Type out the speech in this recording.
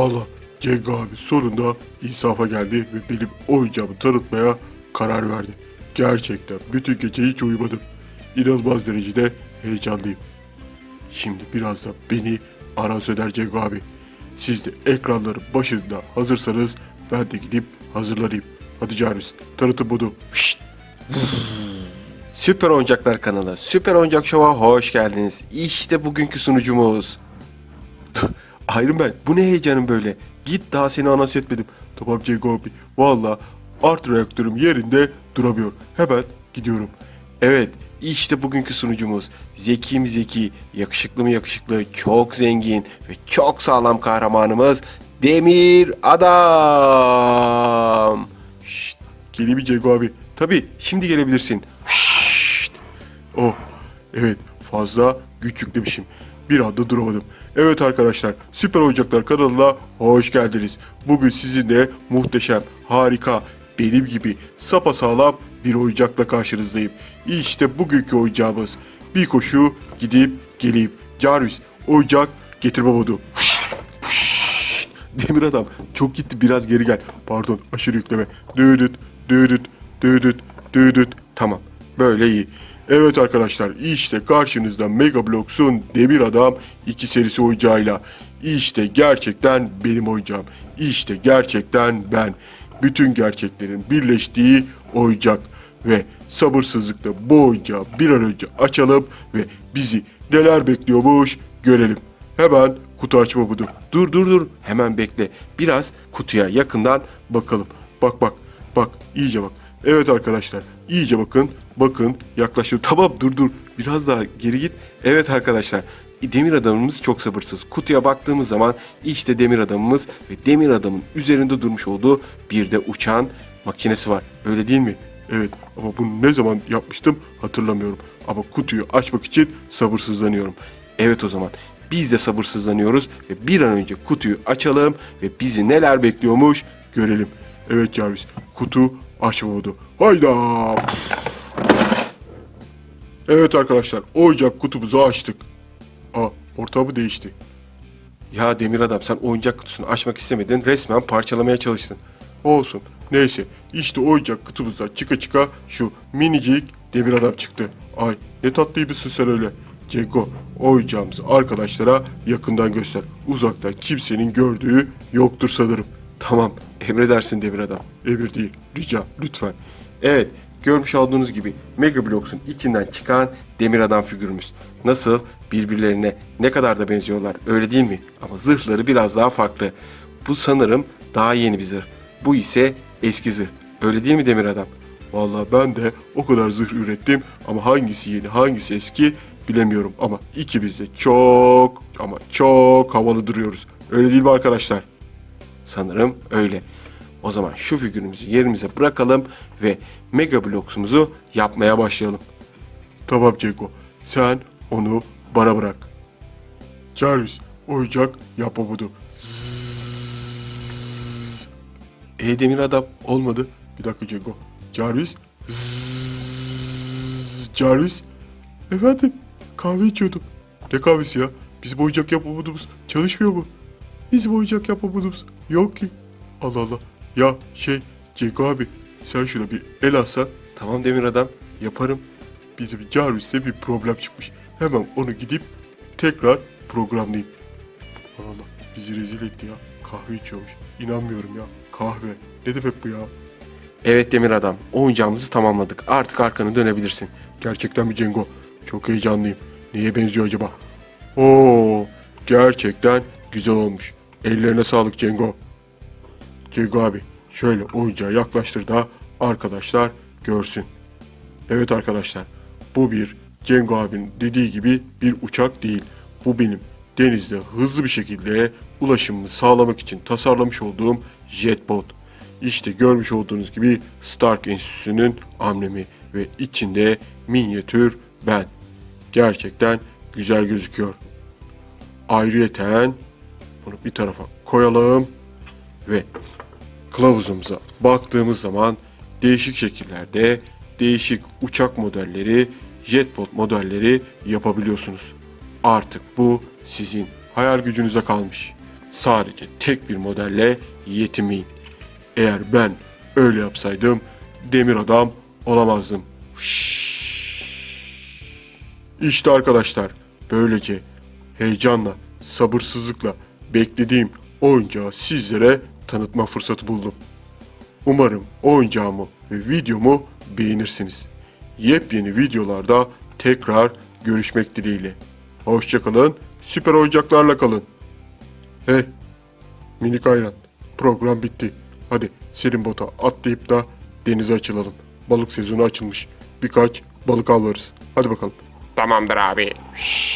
Valla Cenk abi sonunda insafa geldi ve benim oyuncağımı tanıtmaya karar verdi. Gerçekten bütün gece hiç uyumadım. İnanılmaz derecede heyecanlıyım. Şimdi birazdan beni anons eder Cenk abi. Siz de ekranların başında hazırsanız ben de gidip hazırlanayım. Hadi Jarvis tanıtın bunu. Şşt. Süper Oyuncaklar kanalı, Süper Oyuncak Show'a hoş geldiniz. İşte bugünkü sunucumuz. Iron Man, bu ne heyecanın böyle? Git daha seni anons etmedim. Tamam Cenk abi. Valla art reaktörüm yerinde duramıyor. Hemen gidiyorum. Evet, işte bugünkü sunucumuz. Zeki mi zeki, yakışıklı mı yakışıklı, çok zengin ve çok sağlam kahramanımız Demir Adam. Şşt. Geleyim mi Cenk abi? Tabii, şimdi gelebilirsin. Şşt. Oh. Evet fazla güç yüklemişim. Bir anda duramadım. Evet arkadaşlar Süper Oyuncaklar kanalına hoş geldiniz. Bugün sizinle muhteşem, harika, benim gibi sapasağlam bir oyuncakla karşınızdayım. İşte bugünkü oyuncağımız. Bir koşu gidip geleyim. Jarvis oyuncak getirme modu. Demir adam çok gitti biraz geri gel. Pardon aşırı yükleme. Düdüt düdüt düdüt düdüt. Tamam böyle iyi. Evet arkadaşlar işte karşınızda Mega Bloks'un Demir Adam 2 serisi oyuncağıyla. İşte gerçekten benim oyuncağım. İşte gerçekten ben. Bütün gerçeklerin birleştiği oyuncak. Ve sabırsızlıkla bu oyuncağı bir an önce açalım ve bizi neler bekliyormuş görelim. Hemen kutu açma budur. Dur dur dur, hemen bekle. Biraz kutuya yakından Bakalım. Bak bak. Bak iyice bak. Evet arkadaşlar iyice bakın. Bakın yaklaşıyor. Tamam dur dur. Biraz daha geri git. Evet arkadaşlar. Demir adamımız çok sabırsız. Kutuya baktığımız zaman işte demir adamımız ve demir adamın üzerinde durmuş olduğu bir de uçan makinesi var. Öyle değil mi? Evet ama bunu ne zaman yapmıştım hatırlamıyorum. Ama kutuyu açmak için sabırsızlanıyorum. Evet o zaman. Biz de sabırsızlanıyoruz ve bir an önce kutuyu açalım ve bizi neler bekliyormuş Görelim. Evet Jarvis. Kutu açma modu. Hayda. Evet arkadaşlar. Oyuncak kutumuzu açtık. Aa ortamı değişti. Ya demir adam sen oyuncak kutusunu açmak istemedin. Resmen parçalamaya çalıştın. Olsun. Neyse işte oyuncak kutumuzdan çıka çıka şu minicik demir adam çıktı. Ay ne tatlıymışsın sen öyle. Ceko oyuncağımızı arkadaşlara yakından göster. Uzaktan kimsenin gördüğü yoktur sanırım. Tamam emredersin demir adam. Emir değil rica lütfen. Evet, görmüş olduğunuz gibi Mega Bloks'un içinden çıkan demir adam figürümüz. Nasıl? Birbirlerine ne kadar da benziyorlar öyle değil mi? Ama zırhları biraz daha farklı. Bu sanırım daha yeni bir zırh. Bu ise eski zırh. Öyle değil mi demir adam? Vallahi ben de o kadar zırh ürettim ama hangisi yeni hangisi eski bilemiyorum. Ama ikimiz de çok ama çok havalı duruyoruz. Öyle değil mi arkadaşlar? Sanırım öyle. O zaman şu figürümüzü yerimize bırakalım ve Mega Bloks'umuzu yapmaya başlayalım. Tamam Ceko sen onu bana bırak. Jarvis oyuncak bunu. E demir adam Olmadı. Bir dakika Ceko. Jarvis. Zzzz. Jarvis. Efendim kahve içiyordum. Ne kahvesi ya? Bizim oyuncak yapma modumuz çalışmıyor mu? Bizim oyuncak yapma modumuz yok ki. Allah Allah. Ya şey Ceko abi sen şuna bir el atsan tamam demir adam yaparım. bizim Jarvis'te bir problem çıkmış. Hemen onu gidip tekrar programlayayım. Allah Allah bizi rezil etti ya. Kahve içiyormuş. İnanmıyorum ya. Kahve. Ne demek bu ya? Evet demir adam oyuncağımızı tamamladık. Artık arkanı dönebilirsin. Gerçekten mi Cengo? Çok heyecanlıyım. Neye benziyor acaba? Oo, gerçekten güzel olmuş. Ellerine sağlık Cengo. Cengo abi, şöyle oyuncağı yaklaştır da arkadaşlar görsün. Evet arkadaşlar, bu bir Cengo abinin dediği gibi bir uçak değil. Bu benim denizde hızlı bir şekilde ulaşımımı sağlamak için tasarlamış olduğum jetbot. İşte görmüş olduğunuz gibi Stark Enstitüsü'nün amblemi ve içinde minyatür ben. Gerçekten güzel gözüküyor. Ayrıyeten bunu bir tarafa koyalım ve kılavuzumuza baktığımız zaman değişik şekillerde değişik uçak modelleri, jetbot modelleri yapabiliyorsunuz. Artık bu sizin hayal gücünüze kalmış. sadece tek bir modelle yetinmeyin. Eğer ben öyle yapsaydım demir adam olamazdım. İşte arkadaşlar böylece heyecanla, sabırsızlıkla beklediğim oyuncağı sizlere tanıtma fırsatı buldum. Umarım oyuncağımı ve videomu beğenirsiniz. Yepyeni videolarda tekrar görüşmek dileğiyle. Hoşçakalın, süper oyuncaklarla kalın. Hey, minik ayran, program bitti. Hadi serin bota atlayıp da denize açılalım. Balık sezonu açılmış. Birkaç balık avlarız. Hadi bakalım. Tamamdır abi. Şşş.